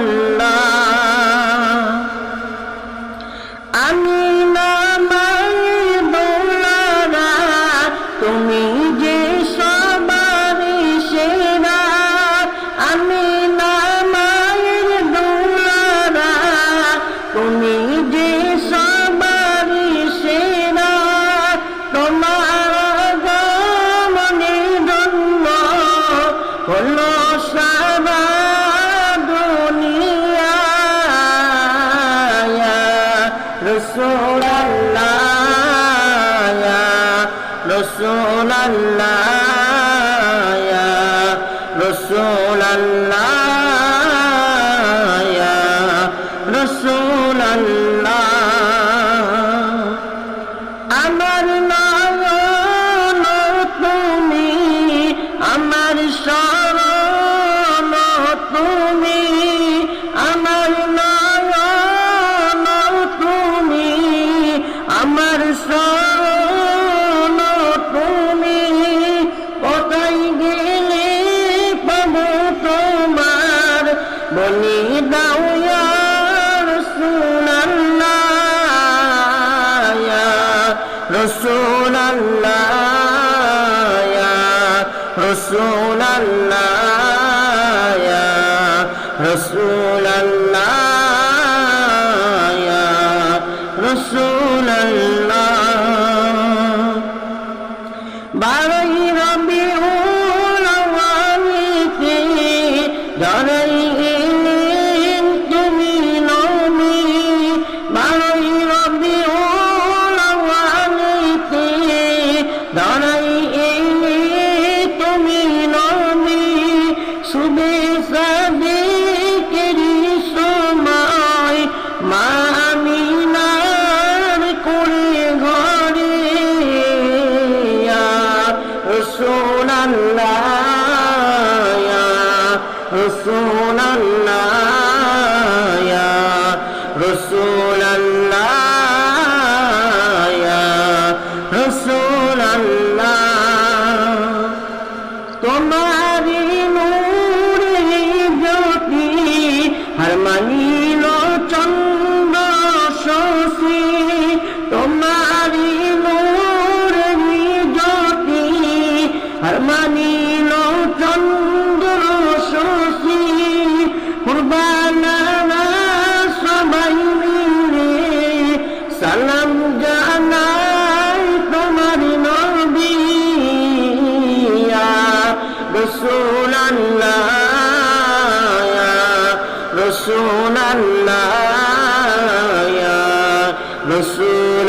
আল্লাহ। আমি নামার দোলারা, তুমি যে সবার সেরা। আমি নামার দোলারা, তুমি যে সবার সেরা। তোমার গমনের জন্য হলো সারা আল্লাহ ইয়া রসুল আল্লাহ ইয়া রসুল আল্লাহ। ইয়া আমার না তুমি আমার সব رسول الله يا رسول الله يا رسول الله বারোই রবিউল আওয়ালিতে ধরাই এলেন তুমি নবী। বারোই রবিউল আওয়ালিতে ধরাই رسول الله জানাই তোমার নবিয়া রসুল আল্লাহ রসুল আল্লাহ রসুল